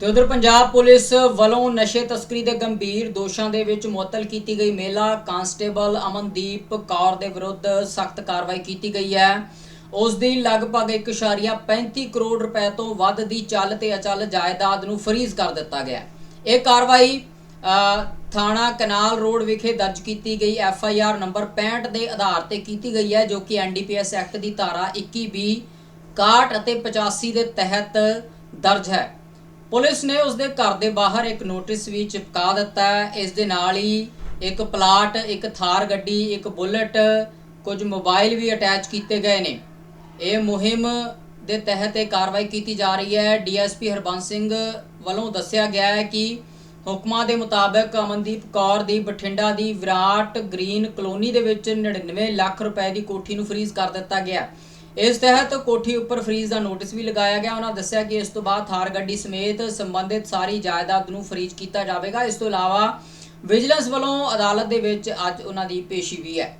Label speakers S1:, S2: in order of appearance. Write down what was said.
S1: ਤੇ ਉਧਰ ਪੰਜਾਬ ਪੁਲਿਸ ਵੱਲੋਂ ਨਸ਼ੇ ਤਸਕਰੀ ਦੇ ਗੰਭੀਰ ਦੋਸ਼ਾਂ ਦੇ ਵਿੱਚ ਮੁਅੱਤਲ ਕੀਤੀ ਗਈ ਮਹਿਲਾ ਕਾਂਸਟੇਬਲ ਅਮਨਦੀਪ ਕੌਰ ਦੇ ਵਿਰੁੱਧ ਸਖਤ ਕਾਰਵਾਈ ਕੀਤੀ ਗਈ ਹੈ। ਉਸ ਦੀ ਲਗਭਗ 1.35 ਕਰੋੜ ਰੁਪਏ ਤੋਂ ਵੱਧ ਦੀ ਚੱਲ ਤੇ ਅਚਲ ਜਾਇਦਾਦ ਨੂੰ ਫਰੀਜ਼ ਕਰ ਦਿੱਤਾ ਗਿਆ ਇਹ ਕਾਰਵਾਈ ਥਾਣਾ ਕਨਾਲ ਰੋਡ ਵਿਖੇ ਦਰਜ ਕੀਤੀ ਗਈ ਐਫ ਆਈ ਆਰ ਨੰਬਰ 65 ਦੇ ਆਧਾਰ ਤੇ ਕੀਤੀ ਗਈ ਹੈ, ਜੋ ਕਿ N D P S act ਦੀ ਧਾਰਾ 21 ਬੀ 61 ਅਤੇ 85 ਦੇ ਤਹਿਤ ਦਰਜ ਹੈ। ਪੁਲਿਸ ਨੇ ਉਸ ਦੇ ਘਰ ਦੇ ਬਾਹਰ ਇੱਕ ਨੋਟਿਸ ਵੀ ਚਿਪਕਾ ਦਿੱਤਾ ਇਸ ਦੇ ਨਾਲ ਹੀ ਇੱਕ ਪਲਾਟ, ਇੱਕ ਥਾਰ ਗੱਡੀ, ਇੱਕ ਬੁਲਟ, ਕੁਝ ਮੋਬਾਈਲ ਵੀ ਅਟੈਚ ਕੀਤੇ ਗਏ ਨੇ। ਇਹ ਮੁਹਿੰਮ ਦੇ ਤਹਿਤ ਇਹ ਕਾਰਵਾਈ ਕੀਤੀ ਜਾ ਰਹੀ ਹੈ। ਡੀਐਸਪੀ ਹਰਬੰਸ ਸਿੰਘ ਵੱਲੋਂ ਦੱਸਿਆ ਗਿਆ ਹੈ ਕਿ ਹੁਕਮਾਂ ਦੇ ਮੁਤਾਬਕ ਅਮਨਦੀਪ ਕੌਰ ਦੀ ਬਠਿੰਡਾ ਦੀ ਵਿਰਾਟ ਗ੍ਰੀਨ ਕਲੋਨੀ ਦੇ ਵਿੱਚ 99 ਲੱਖ ਰੁਪਏ ਦੀ ਕੋਠੀ ਨੂੰ ਫਰੀਜ਼ ਕਰ ਦਿੱਤਾ ਗਿਆ। ਇਸ ਤਹਿਤ ਕੋਠੀ ਉੱਪਰ ਫਰੀਜ਼ ਦਾ ਨੋਟਿਸ ਵੀ ਲਗਾਇਆ ਗਿਆ। ਉਹਨਾਂ ਦੱਸਿਆ ਕਿ ਇਸ ਤੋਂ ਬਾਅਦ ਥਾਰ ਗੱਡੀ ਸਮੇਤ ਸੰਬੰਧਿਤ ਸਾਰੀ ਜਾਇਦਾਦ ਨੂੰ ਫਰੀਜ਼ ਕੀਤਾ ਜਾਵੇਗਾ। ਇਸ ਤੋਂ ਇਲਾਵਾ ਵਿਜੀਲੈਂਸ ਵੱਲੋਂ ਅਦਾਲਤ ਦੇ ਵਿੱਚ ਅੱਜ ਉਹਨਾਂ ਦੀ ਪੇਸ਼ੀ ਵੀ ਹੈ।